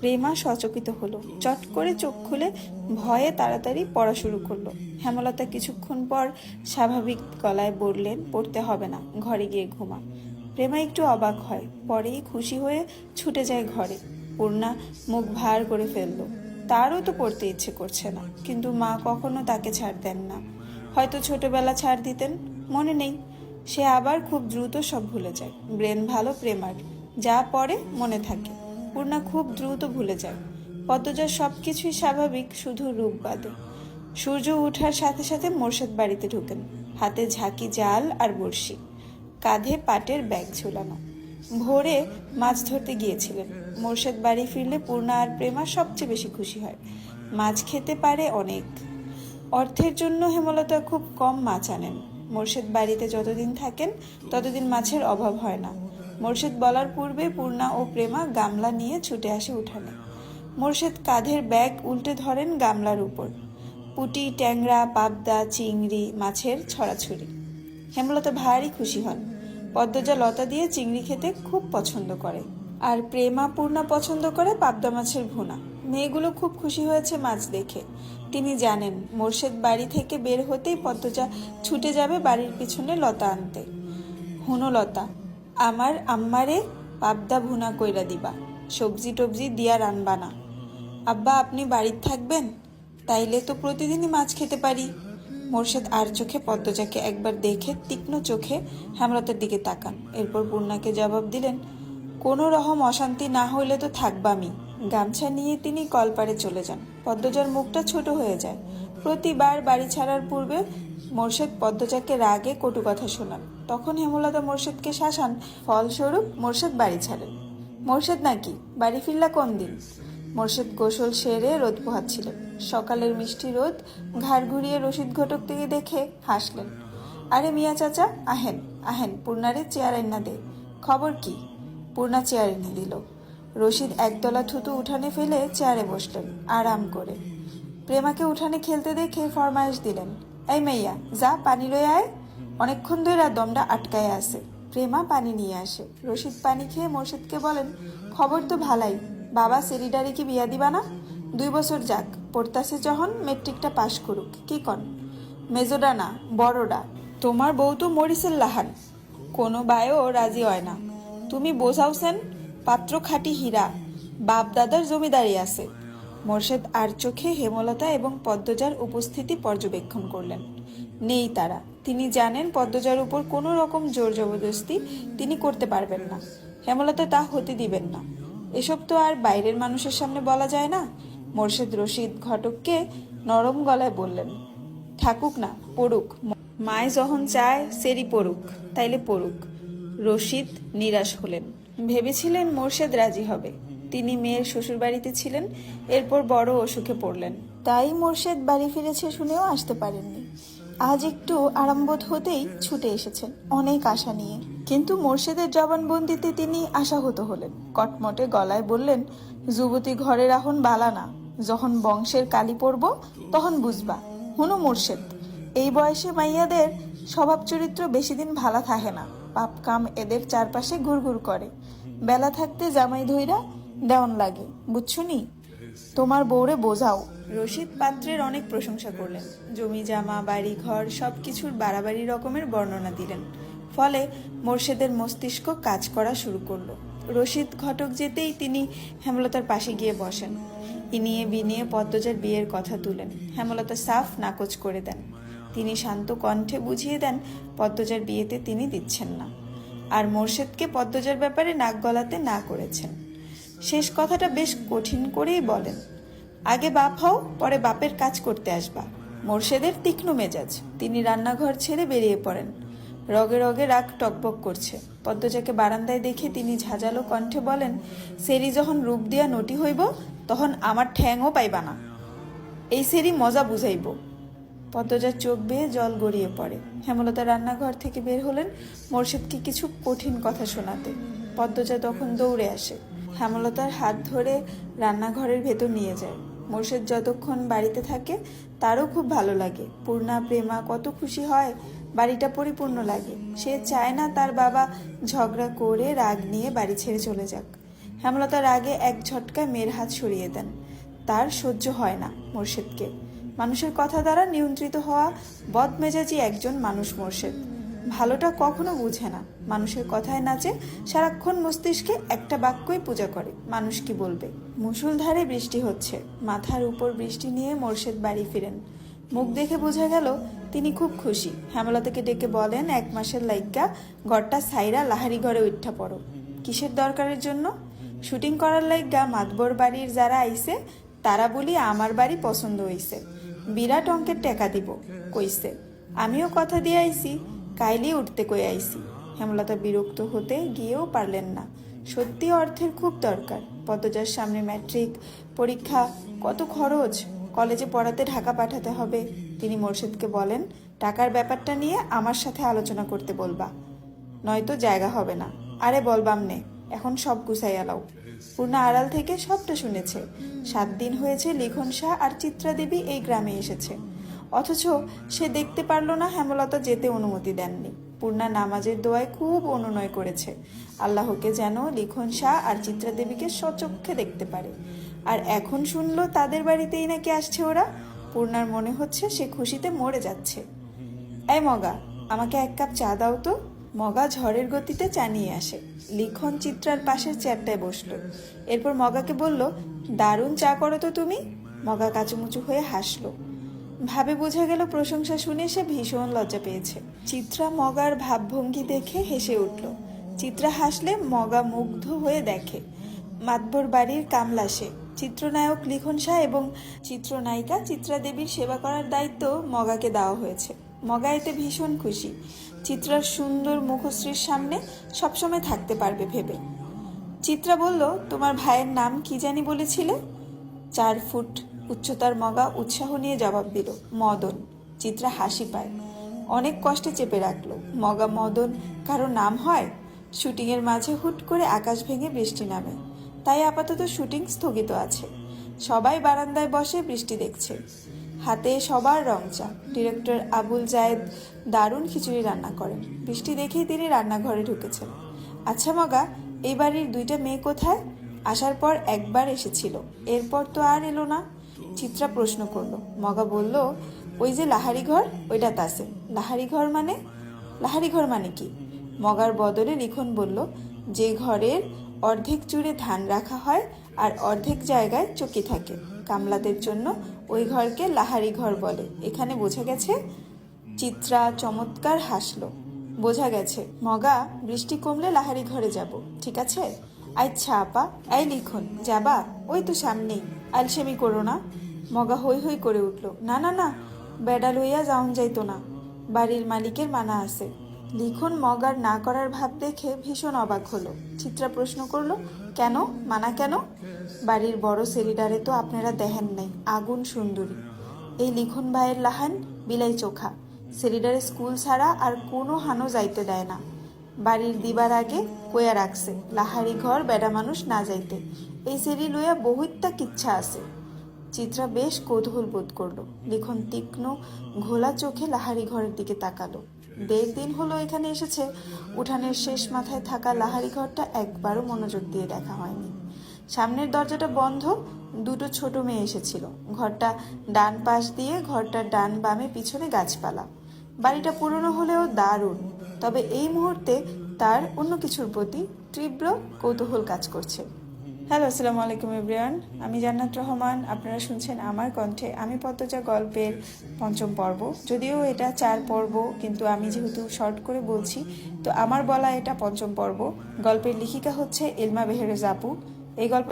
প্রেমা সচকিত হলো। চট করে চোখ খুলে ভয়ে তাড়াতাড়ি পড়া শুরু করল। হেমলতা কিছুক্ষণ পর স্বাভাবিক গলায় বললেন, পড়তে হবে না, ঘরে গিয়ে ঘুমা। প্রেমা একটু অবাক হয়, পরেই খুশি হয়ে ছুটে যায় ঘরে। পূর্ণা মুখ ভার করে ফেলল। তারও তো পড়তে ইচ্ছে করছে না, কিন্তু মা কখনো তাকে ছাড় দেন না। হয়তো ছোটবেলা ছাড় দিতেন, মনে নেই। সে আবার খুব দ্রুত সব ভুলে যায়। ব্রেন ভালো প্রেমার, যা পড়ে মনে থাকে। পূর্ণা খুব দ্রুত ভুলে যায়। পদ্মজার সব কিছুই স্বাভাবিক, শুধু রূপ বাদে। সূর্য ওঠার সাথে সাথে মোর্শেদ বাড়িতে ঢুকেন। হাতে ঝাঁকি, জাল আর বড়শি। কাঁধে পাটের ব্যাগ ঝুলানো। ভোরে মাছ ধরতে গিয়েছিলেন। মোর্শেদ বাড়ি ফিরলে পূর্ণা আর প্রেমা সবচেয়ে বেশি খুশি হয়। মাছ খেতে পারে অনেক। অর্থের জন্য হেমলতা খুব কম মাছ আনেন। মোর্শেদ বাড়িতে যতদিন থাকেন, ততদিন মাছের অভাব হয় না। মোর্শেদ বলার পূর্বে পূর্ণা ও প্রেমা গামলা নিয়ে ছুটে আসে উঠানে। মোর্শেদ কাঁধের ব্যাগ উল্টে ধরেন গামলার উপর। পুটি, ট্যাংরা, পাবদা, চিংড়ি, মাছের ছড়াছড়ি হেমলতা ভারী খুশি হন। পদ্মজা লতা দিয়ে চিংড়ি খেতে খুব পছন্দ করে। আর প্রেমা, পূর্ণা পছন্দ করে পাবদা মাছের ভুনা। মেয়েগুলো খুব খুশি হয়েছে মাছ দেখে। তিনি জানেন, মোর্শেদ বাড়ি থেকে বের হতেই পদ্মজা ছুটে যাবে বাড়ির পিছনে লতা আনতে। হুনো লতা আমার আম্মারে পাবদা ভুনা কইরা দিবা, সবজি টবজি দিয়া রানবা না। আব্বা, আপনি বাড়িতে থাকবেন? তাইলে তো প্রতিদিনই মাছ খেতে পারি। মোর্শেদ আর চোখে পদ্মজাকে একবার দেখে তীক্ষ্ণ চোখে হেমলতার দিকে তাকান। এরপর পূর্ণাকে জবাব দিলেন, কোনো রকম অশান্তি না হইলে তো থাকবামি গামছা নিয়ে তিনি কলপারে চলে যান। পদ্মজার মুখটা ছোট হয়ে যায়। প্রতিবার বাড়ি ছাড়ার পূর্বে মোর্শেদ পদ্মজাকে রাগে কটু কথা শোনান। তখন হেমলতা মোর্শেদকে শাসান, ফলস্বরূপ মোর্শেদ বাড়ি ছাড়েন। মোর্শেদ নাকি, বাড়ি ফিরলা কোন দিন? মোর্শেদ গোসল সেরে রোদ পোহাচ্ছিলেন। সকালের মিষ্টি রোদ, ঘাড় ঘুরিয়ে রশিদ ঘটক থেকে দেখে হাসলেন। আরে মিয়া চাচা, আহেন আহেন, পূর্ণারে চেয়ার এনে দে। খবর কি? পূর্ণা চেয়ার এনে দিল। রশিদ একদলা থুতু উঠানে ফেলে চেয়ারে বসলেন, আরাম করে। প্রেমাকে উঠানে খেলতে দেখে ফরমাইশ দিলেন, এই মেইয়া, যা, পানি লয়ে আয়। অনেকক্ষণ ধরে দমটা আটকায় আছে। প্রেমা পানি নিয়ে আসে। রশিদ পানি খেয়ে মোর্শেদকে বলেন, খবর তো ভালাই। বাবা সেরিডারে কি বিয়া দিবা না? দুই বছর যাক পড়তাছে যখন মেট্রিকটা পাশ করুক। কি কন? মেজোডা না, বড়ডা। তোমার বউ তো মরিসের লাহান। কোনো বায়ও রাজি হয় না। তুমি বোঝাওছেন পাত্র খাঁটি হীরা। বাপ দাদার জমিদারি আছে। মোর্শেদ আর চোখে হেমলতা এবং পদ্মজার উপস্থিতি পর্যবেক্ষণ করলেন। নেই তারা। তিনি জানেন পদ্মজার উপর কোনো রকম জোর জবরদস্তি তিনি করতে পারবেন না। হেমলতা তা হতে দিবেন না। এসব তো আর বাইরের মানুষের সামনে বলা যায় না। মোর্শেদ রশিদ ঘটককে নরম গলায় বললেন, থাকুক না, পড়ুক। মায় যখন চায় সেরি পড়ুক, তাইলে পড়ুক। রশিদ নিরাশ হলেন। ভেবেছিলেন মোর্শেদ রাজি হবে। তিনি মেয়ের শ্বশুরবাড়িতে ছিলেন, এরপর বড় অসুখে পড়লেন। তাই মোর্শেদ বাড়ি ফিরেছে শুনেও আসতে পারেননি। আজ একটু আরামবোধ হতেই ছুটে এসেছেন, অনেক আশা নিয়ে। কিন্তু মোর্শেদের জবানবন্দিতে তিনি আশাহত হলেন। কটমটে গলায় বললেন, যুবতী ঘরে রাখুন বালা না। যখন বংশের কালি পড়ব, তখন বুঝবা, হুনো মোর্শেদ, এই বয়সে মাইয়াদের স্বভাব চরিত্র বেশি দিন ভালা থাকে না। পাপ কাম এদের চারপাশে ঘুরঘুর করে। বেলা থাকতে জামাই ধইরা দেওয়ান লাগে, বুঝছুনি? তোমার বউরে বোঝাও। রশিদ পাত্রের অনেক প্রশংসা করলেন। জমি, জামা, বাড়ি, ঘর সব কিছুর বাড়াবাড়ি রকমের বর্ণনা দিলেন। ফলে মোর্শেদের মস্তিষ্ক কাজ করা শুরু করল। রশিদ ঘটক যেতেই তিনি হেমলতার পাশে গিয়ে বসেন। ইনিয়ে বিনিয়ে পদ্মজার বিয়ের কথা তুলেন। হেমলতা সাফ নাকচ করে দেন। তিনি শান্ত কণ্ঠে বুঝিয়ে দেন, পদ্মজার বিয়েতে তিনি দিচ্ছেন না। আর মোর্শেদকে পদ্মজার ব্যাপারে নাক গলাতে না করেছেন। শেষ কথাটা বেশ কঠিন করেই বলেন। আগে বাপ হও, পরে বাপের কাজ করতে আসবা। মোর্শেদের তীক্ষ্ণ মেজাজ। তিনি রান্নাঘর ছেড়ে বেরিয়ে পড়েন। রগে রগে রাগ টকবক করছে। পদ্মজাকে বারান্দায় দেখে তিনি ঝাঁঝালো কণ্ঠে বলেন, সেরি যখন রূপ দিয়া নটি হইব, তখন আমার ঠ্যাংও পাইবা না। এই সেরি মজা বুঝাইব। পদ্মজার চোখ বেয়ে জল গড়িয়ে পড়ে। হেমলতা রান্নাঘর থেকে বের হলেন। মোর্শেদকে কিছু কঠিন কথা শোনাতে। পদ্মজা তখন দৌড়ে আসে। হেমলতার হাত ধরে রান্নাঘরের ভেতর নিয়ে যায়। মোর্শেদ যতক্ষণ বাড়িতে থাকে, তারও খুব ভালো লাগে। পূর্ণা, প্রেমা কত খুশি হয়, বাড়িটা পরিপূর্ণ লাগে। সে চায় না তার বাবা ঝগড়া করে রাগ নিয়ে বাড়ি ছেড়ে চলে যাক। হেমলতার আগে এক ঝটকায় মেয়ের হাত সরিয়ে দেন। তার সহ্য হয় না মোর্শেদকে। মানুষের কথা দ্বারা নিয়ন্ত্রিত হওয়া বদমেজাজি একজন মানুষ মোর্শেদ। ভালোটা কখনো বুঝে না। মানুষের কথায় নাচে, সারাক্ষণ মস্তিষ্কে একটা বাক্যই পূজা করে, মানুষ কি বলবে? মুসুলধারে বৃষ্টি হচ্ছে, মাথার উপর বৃষ্টি নিয়ে মোর্শেদ বাড়ি ফিরেন। মুখ দেখে বোঝা গেল, তিনি খুব খুশি। হেমলতাকে ডেকে বলেন, এক মাসের লাইকা, ঘরটা সাইরা লাহারি ঘরে উঠা পড়ো। কিসের দরকারের জন্য? শুটিং করার লাইগা মাতবর বাড়ির যারা আইছে তারা বলি আমার বাড়ি পছন্দ হইছে। বিরাট অঙ্কের টেকা দিব, কইছে। আমিও কথা দিয়ে আইছি। কাইলি উঠতে কই আইসি। হেমলতা বিরক্ত হতে গিয়েও পারলেন না। সত্যি অর্থের খুব দরকার। পদ্মজার সামনে ম্যাট্রিক পরীক্ষা কত খরচ? কলেজে পড়াতে ঢাকা পাঠাতে হবে। তিনি মোর্শেদকে বলেন, টাকার ব্যাপারটা নিয়ে আমার সাথে আলোচনা করতে বলবা। নয়তো জায়গা হবে না। আরে বলবাম নে, এখন সব গুছাই আলাও। পূর্ণা আড়াল থেকে সবটা শুনেছে। সাত দিন হয়েছে লিখন শাহ আর চিত্রা দেবী এই গ্রামে এসেছে। অথচ সে দেখতে পারল না হেমলতা যেতে অনুমতি দেননি। পূর্ণা নামাজের দোয়ায় খুব অনুনয় করেছে। আল্লাহকে যেন লিখন শাহ আর চিত্রা দেবীকে সচক্ষে দেখতে পারে। আর এখন শুনলো তাদের বাড়িতেই নাকি আসছে ওরা। পূর্ণার মনে হচ্ছে সে খুশিতে মরে যাচ্ছে। এই মগা, আমাকে এক কাপ চা দাও তো। মগা ঝড়ের গতিতে চা নিয়ে আসে। লিখন চিত্রার পাশের চেয়ারটায় বসল। এরপর মগাকে বলল, দারুণ চা করো তো তুমি। মগা কাচুমুচু হয়ে হাসলো। ভাবে বোঝা গেল প্রশংসা শুনে সে ভীষণ লজ্জা পেয়েছে। চিত্রা মগার ভাবভঙ্গি দেখে হেসে উঠল। চিত্রা হাসলে মগা মুগ্ধ হয়ে দেখে। মাতবর বাড়ির কামলা সে। চিত্রনায়ক লিখন শাহ এবং চিত্রনায়িকা চিত্রা দেবীর সেবা করার দায়িত্ব মগাকে দেওয়া হয়েছে। মগা এতে ভীষণ খুশি। চিত্রার সুন্দর মুখশ্রীর সামনে সবসময় থাকতে পারবে ভেবে। চিত্রা বলল, তোমার ভাইয়ের নাম কি জানি বলেছিলে? চার ফুট। উচ্চতার মগা উৎসাহ নিয়ে জবাব দিল, মদন। চিত্রা হাসি পায়। অনেক কষ্টে চেপে রাখল। মগা মদন কারও নাম হয়? শুটিংয়ের মাঝে হুট করে আকাশ ভেঙে বৃষ্টি নামে। তাই আপাতত শুটিং স্থগিত আছে। সবাই বারান্দায় বসে বৃষ্টি দেখছে। হাতে সবার রং চা। ডিরেক্টর আবুল জায়েদ দারুণ খিচুড়ি রান্না করেন। বৃষ্টি দেখেই তিনি রান্নাঘরে ঢুকেছেন। আচ্ছা মগা, এই বাড়ির দুইটা মেয়ে কোথায়? আসার পর একবার এসেছিল। এরপর তো আর এলো না। চিত্রা প্রশ্ন করল। মগা বলল, ওই যে লাহারি ঘর ওইটা তাসে লাহারি ঘর মানে? লাহারি ঘর মানে কি? মগার বদলে লিখন বলল, যে ঘরের অর্ধেক জুড়ে ধান রাখা হয় আর অর্ধেক জায়গায় চকি থাকে। কামলাদের জন্য ওই ঘরকে লাহারি ঘর বলে। এখানে বোঝা গেছে? চিত্রা চমৎকার হাসলো। বোঝা গেছে। মগা, বৃষ্টি কমলে লাহারি ঘরে যাব। ঠিক আছে? আচ্ছা আপা। এই লিখুন যাবা? ওই তো সামনেই। আলসেমি করো না। মগা হই হই করে উঠল। না না না, বেড়া লইয়া যাওন যাইতো না। বাড়ির মালিকের মানা আছে। লিখন মগার না করার ভাব দেখে ভীষণ অবাক হলো। চিত্রা প্রশ্ন করল, কেন? মানা কেন? বাড়ির বড় সেলিডারে তো আপনারা দেখেন নাই। আগুন সুন্দরী। এই লিখন ভাইয়ের লাহান বিলাই চোখা। সেলিডারে স্কুল ছাড়া আর কোনো হানো যাইতে দেয় না। বাড়ির দিবার আগে কইয়া রাখছে। লাহারি ঘর বেড়া মানুষ না যাইতে। এই সেরি লইয়া বহুতটা কিচ্ছা আছে। চিত্রা বেশ কৌতূহল বোধ করল। লিখন তীক্ষ্ণ, ঘোলা চোখে লাহারি ঘরের দিকে তাকালো। দেড় দিন হলো এখানে এসেছে। উঠানের শেষ মাথায় থাকা লাহারি ঘরটা একবারও মনোযোগ দিয়ে দেখা হয়নি। সামনের দরজাটা বন্ধ, দুটো ছোট মেয়ে এসেছিল। ঘরটা ডান পাশ দিয়ে ঘরটার ডান বামে পিছনে গাছপালা। বাড়িটা পুরনো হলেও দারুণ, তবে এই মুহূর্তে তার অন্য কিছুর প্রতি তীব্র কৌতূহল কাজ করছে। হ্যালো, আসসালামু আলাইকুম এভরিওয়ান। আমি জান্নাত রহমান, আপনারা শুনছেন আমার কণ্ঠে আমি পদ্মজা গল্পের পঞ্চম পর্ব। যদিও এটা চার পর্ব, কিন্তু আমি যেহেতু শর্ট করে বলছি, তো আমার বলা এটা পঞ্চম পর্ব। গল্পের লিখিকা হচ্ছে এলমা বেহেরেজ আপু। এই গল্প